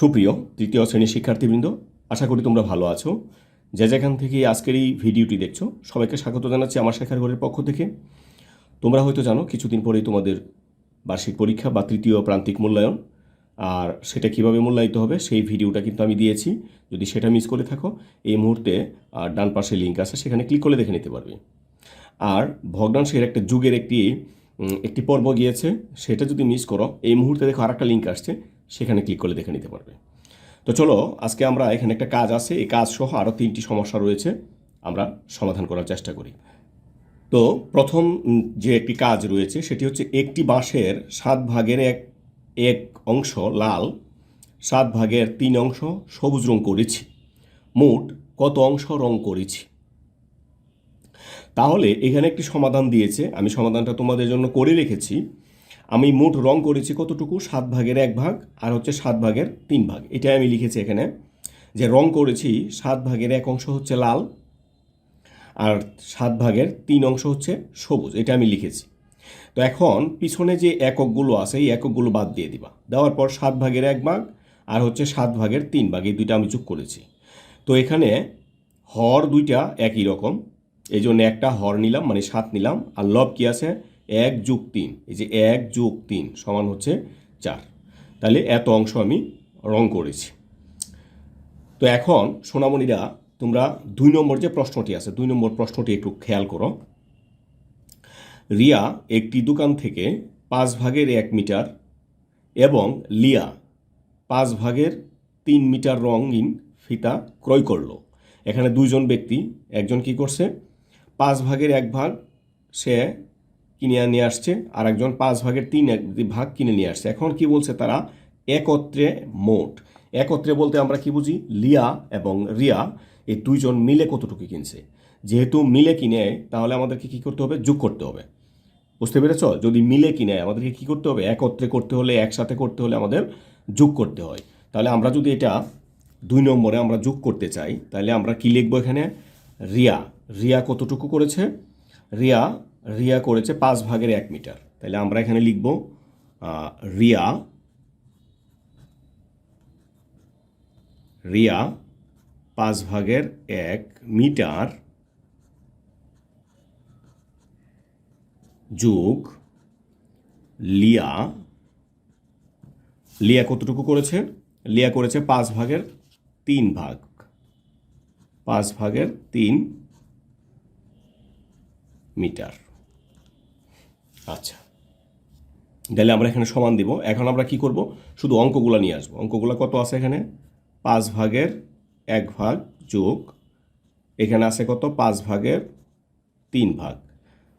সুপ্রিয় তৃতীয় শ্রেণির শিক্ষার্থীবৃন্দ, আশা করি তোমরা ভালো আছো। যে যেখান থেকে আজকের এই ভিডিওটি দেখছ, সবাইকে স্বাগত জানাচ্ছি আমার শেখার ঘরের পক্ষ থেকে। তোমরা হয়তো জানো, কিছুদিন পরেই তোমাদের বার্ষিক পরীক্ষা বা তৃতীয় প্রান্তিক মূল্যায়ন। আর সেটা কীভাবে মূল্যায়িত হবে, সেই ভিডিওটা কিন্তু আমি দিয়েছি। যদি সেটা মিস করে থাকো, এই মুহূর্তে ডান পাশে লিঙ্ক আছে, সেখানে ক্লিক করে দেখে নিতে পারবে। আর ভগ্নাংশের একটা যুগের একটি একটি পর্ব গিয়েছে, সেটা যদি মিস করো, এই মুহূর্তে দেখো আর একটা লিঙ্ক আসছে সেখানে ক্লিক করে দেখে নিতে পারবে। তো চলো, আজকে আমরা এখানে একটা কাজ আছে, এই কাজ সহ আরও তিনটি সমস্যা রয়েছে, আমরা সমাধান করার চেষ্টা করি। তো প্রথম যে একটি কাজ রয়েছে, সেটি হচ্ছে একটি বাঁশের সাত ভাগের এক এক অংশ লাল, সাত ভাগের তিন অংশ সবুজ রং করেছি। মোট কত অংশ রং করেছি? তাহলে এখানে একটি সমাধান দিয়েছে, আমি সমাধানটা তোমাদের জন্য করে রেখেছি। আমি মোট রং করেছি কতটুকু? সাত ভাগের এক ভাগ আর হচ্ছে সাত ভাগের তিন ভাগ। এটাই আমি লিখেছি এখানে। যে রং করেছি, সাত ভাগের এক অংশ হচ্ছে লাল আর সাত ভাগের তিন অংশ হচ্ছে সবুজ। এটা আমি লিখেছি। তো এখন পিছনে যে এককগুলো আছে, এই এককগুলো বাদ দিয়ে দিবা। দেওয়ার পর সাত ভাগের এক ভাগ আর হচ্ছে সাত ভাগের তিন ভাগ। এই দুইটা আমি যোগ করেছি। তো এখানে হর দুইটা একই রকম। এই জন্য একটা হর নিলাম মানে সাত নিলাম। আর লব কি আছে? এক যোগ তিন, এই যে এক যোগ তিন সমান হচ্ছে চার। তাহলে এত অংশ আমি রং করেছি। তো এখন সোনামণিরা, তোমরা দুই নম্বর যে প্রশ্নটি আছে, দুই নম্বর প্রশ্নটি একটু খেয়াল করো। রিয়া একটি দোকান থেকে পাঁচ ভাগের এক মিটার এবং লিয়া পাঁচ ভাগের তিন মিটার রঙিন ফিতা ক্রয় করল। এখানে দুইজন ব্যক্তি, একজন কি করছে? পাঁচ ভাগের এক ভাগ সে কিনে নিয়ে আসছে আর একজন পাঁচ ভাগের তিন এক ভাগ কিনে নিয়ে আসছে। এখন কি বলছে তারা? একত্রে মোট। একত্রে বলতে আমরা কি বুঝি? লিয়া এবং রিয়া, এই দুইজন মিলে কতটুকু কিনছে? যেহেতু মিলে কিনে, তাহলে আমাদেরকে কি করতে হবে? যোগ করতে হবে। বুঝতে পেরেছ? যদি মিলে কিনে, আমাদেরকে কি করতে হবে? একত্রে করতে হলে, একসাথে করতে হলে আমাদের যোগ করতে হয়। তাহলে আমরা যদি এটা দুই নম্বরে আমরা যোগ করতে চাই, তাহলে আমরা কি লিখব এখানে? রিয়া। রিয়া কতটুকু করেছে? রিয়া রিয়া করেছে পাঁচ ভাগের এক মিটার। তাহলে আমরা এখানে লিখব রিয়া রিয়া পাঁচ ভাগের এক মিটার যোগ লিয়া। লিয়া কতটুকু করেছে? লিয়া করেছে পাঁচ ভাগের তিন ভাগ। পাঁচ ভাগের তিন মিটার। আচ্ছা। তাহলে আমরা এখানে সমান দিব। এখন আমরা কি করব? শুধু অঙ্কগুলো নিয়ে আসব। অঙ্কগুলো কত আছে এখানে? পাঁচ ভাগের এক ভাগ যোগ এখানে আছে কত? পাঁচ ভাগের তিন ভাগ।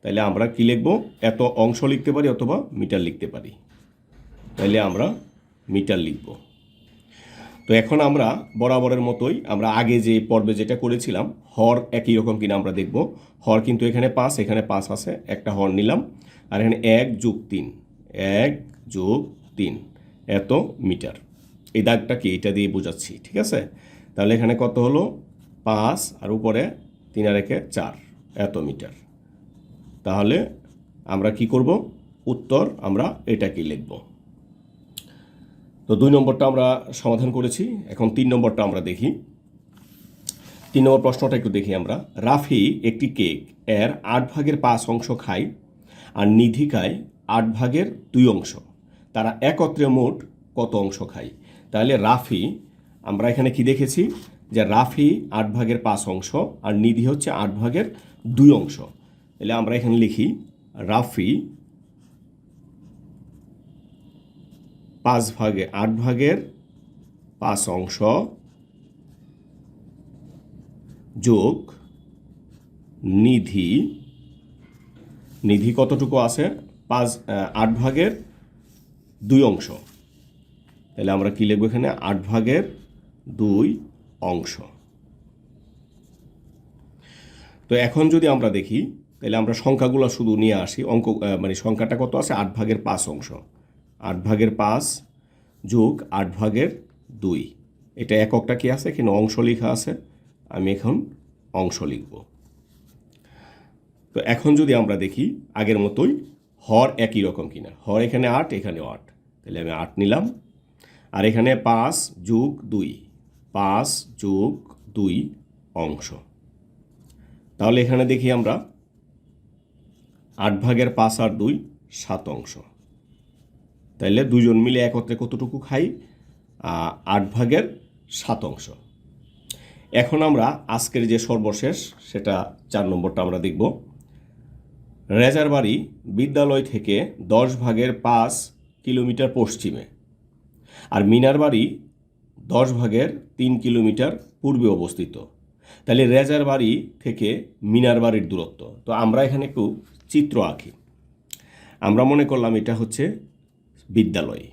তাহলে আমরা কি লিখব? এত অংশ লিখতে পারি অথবা মিটার লিখতে পারি। তাহলে আমরা মিটার লিখব। তো এখন আমরা বরাবরের মতোই আমরা আগে যে পর্বে যেটা করেছিলাম, হর একই রকম কিনা আমরা দেখব। হর কিন্তু এখানে পাঁচ এখানে পাঁচ আছে। একটা হর নিলাম। আর এখানে এক যোগ তিন, এক যোগ তিন, এত মিটার। এই দাগটা কি? এটা দিয়ে বোঝাচ্ছি, ঠিক আছে? তাহলে এখানে কত হলো? পাঁচ আর উপরে তিন আর একে চার, এত মিটার। তাহলে আমরা কি করব? উত্তর আমরা এটাকেই লিখব। তো দুই নম্বরটা আমরা সমাধান করেছি, এখন তিন নম্বরটা আমরা দেখি। তিন নম্বর প্রশ্নটা একটু দেখি আমরা। রাফি একটি কেক, এর আট ভাগের পাঁচ অংশ খায় আর নিধি খায় আট ভাগের দুই অংশ। তারা একত্রে মোট কত অংশ খায়? তাহলে রাফি, আমরা এখানে কি দেখেছি? যে রাফি আট ভাগের পাঁচ অংশ আর নিধি হচ্ছে আট ভাগের দুই অংশ। তাহলে আমরা এখানে লিখি, রাফি পাঁচ ভাগে আট ভাগের পাঁচ অংশ যোগ নিধি নিধি কতটুকু আছে? পাঁচ আট ভাগের দুই অংশ। তাহলে আমরা কি লিখব এখানে? আট ভাগের দুই অংশ। তো এখন যদি আমরা দেখি, তাহলে আমরা সংখ্যাগুলো শুধু নিয়ে আসি। অঙ্ক মানে সংখ্যাটা কত আছে? আট ভাগের পাঁচ অংশ। আট ভাগের পাঁচ যোগ আট ভাগের দুই। এটা এককটা কি আছে? এখানে অংশ লেখা আছে। আমি এখন অংশ লিখব। তো এখন যদি আমরা দেখি, আগের মতোই হর একই রকম কিনা। হর এখানে আট এখানে আট। তাহলে আমি আট নিলাম। আর এখানে পাঁচ যোগ দুই। পাঁচ যোগ দুই অংশ। তাহলে এখানে দেখি আমরা আট ভাগের পাঁচ আর দুই, সাত অংশ। তাইলে দুজন মিলে একত্রে কতটুকু খাই? আট ভাগের সাত অংশ। এখন আমরা আজকের যে সর্বশেষ, সেটা চার নম্বরটা আমরা দেখব। রেজারবাড়ি বিদ্যালয় থেকে দশ ভাগের পাঁচ কিলোমিটার পশ্চিমে আর মিনারবাড়ি দশ ভাগের তিন কিলোমিটার পূর্বে অবস্থিত। তাহলে রেজার বাড়ি থেকে মিনার বাড়ির দূরত্ব। তো আমরা এখানে একটু চিত্র আঁকি। আমরা মনে করলাম এটা হচ্ছে বিদ্যালয়।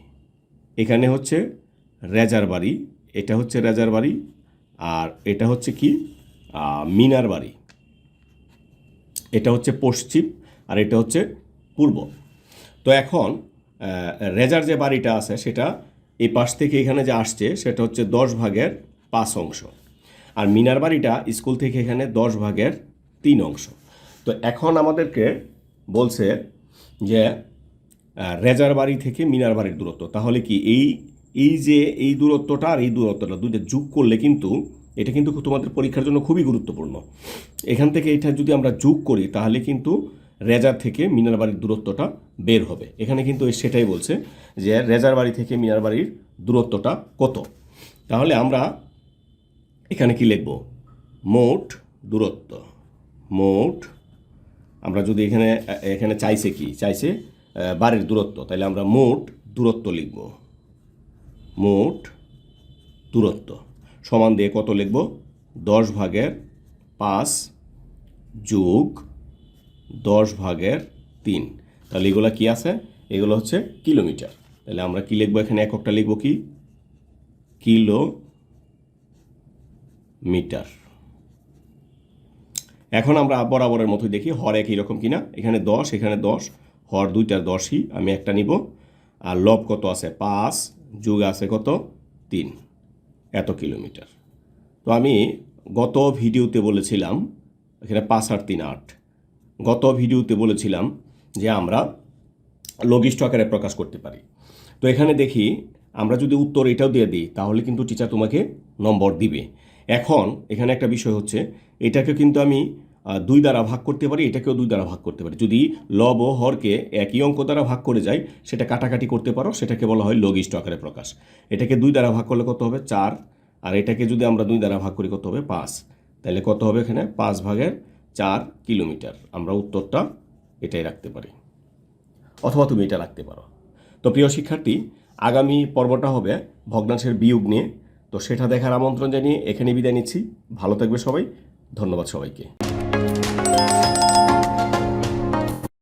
এখানে হচ্ছে রেজার বাড়ি এটা হচ্ছে রেজার বাড়ি আর এটা হচ্ছে কি? আহ, মিনার বাড়ি এটা হচ্ছে পশ্চিম। আর এটা হচ্ছে পূর্ব। তো এখন রেজার যে বাড়িটা আছে, সেটা এই পাশ থেকে এখানে যে আসছে, সেটা হচ্ছে দশ ভাগের পাঁচ অংশ। আর মিনার বাড়িটা স্কুল থেকে এখানে দশ ভাগের তিন অংশ। তো এখন আমাদেরকে বলছে যে রেজার বাড়ি থেকে মিনার বাড়ির দূরত্ব। তাহলে কি এই এই যে, এই দূরত্বটা আর এই দূরত্বটা দুইটা যোগ করলে কিন্তু এটা কিন্তু তোমাদের পরীক্ষার জন্য খুবই গুরুত্বপূর্ণ। এখান থেকে এটা যদি আমরা যোগ করি, তাহলে কিন্তু রেজার থেকে মিনার বাড়ির দূরত্বটা বের হবে। এখানে কিন্তু সেটাই বলছে যে রেজার বাড়ি থেকে মিনার বাড়ির দূরত্বটা কত? তাহলে আমরা এখানে কি লিখব? মোট দূরত্ব। মোট, আমরা যদি এখানে এখানে চাইছে কি? চাইছে বাড়ির দূরত্ব। তাহলে আমরা মোট দূরত্ব লিখব। মোট দূরত্ব। সমান দিয়ে কত লিখব? দশ ভাগের পাঁচ যোগ দশ ভাগের তিন। তাহলে এগুলো কি আছে? এগুলো হচ্ছে কিলোমিটার। তাহলে আমরা কি লিখব এখানে? এককটা লিখব কি? কিলো মিটার এখন আমরা বরাবরের মতোই দেখি হর একই রকম কিনা। এখানে দশ এখানে দশ, হর দুইটার দশই। আমি একটা নিব। আর লব কত আছে? পাঁচ যুগ আছে কত? তিন। এত কিলোমিটার। তো আমি গত ভিডিওতে বলেছিলাম, এখানে পাঁচ আর তিন আট। গত ভিডিওতে বলেছিলাম যে আমরা লঘিষ্ঠ আকারে প্রকাশ করতে পারি। তো এখানে দেখি, আমরা যদি উত্তর এটাও দিয়ে দিই, তাহলে কিন্তু টিচার তোমাকে নম্বর দিবে। এখন এখানে একটা বিষয় হচ্ছে, এটাকে কিন্তু আমি দুই দ্বারা ভাগ করতে পারি, এটাকেও দুই দ্বারা ভাগ করতে পারি। যদি লব ও হরকে একই অঙ্ক দ্বারা ভাগ করে যাই, সেটা কাটাকাটি করতে পারো, সেটাকে বলা হয় লঘিষ্ঠ আকারে প্রকাশ। এটাকে দুই দ্বারা ভাগ করলে কত হবে? চার। আর এটাকে যদি আমরা দুই দ্বারা ভাগ করি, কত হবে? পাঁচ। তাহলে কত হবে এখানে? পাঁচ ভাগের চার কিলোমিটার। আমরা উত্তরটা এটাই রাখতে পারি। অথবা তুমি এটা রাখতে পারো। তো প্রিয় শিক্ষার্থী, আগামী পর্বটা হবে ভগ্নাংশের বিয়োগ নিয়ে। তো সেটা দেখার আমন্ত্রণ জানিয়ে এখানে বিদায় নিচ্ছি। ভালো থাকবে সবাই। ধন্যবাদ সবাইকে।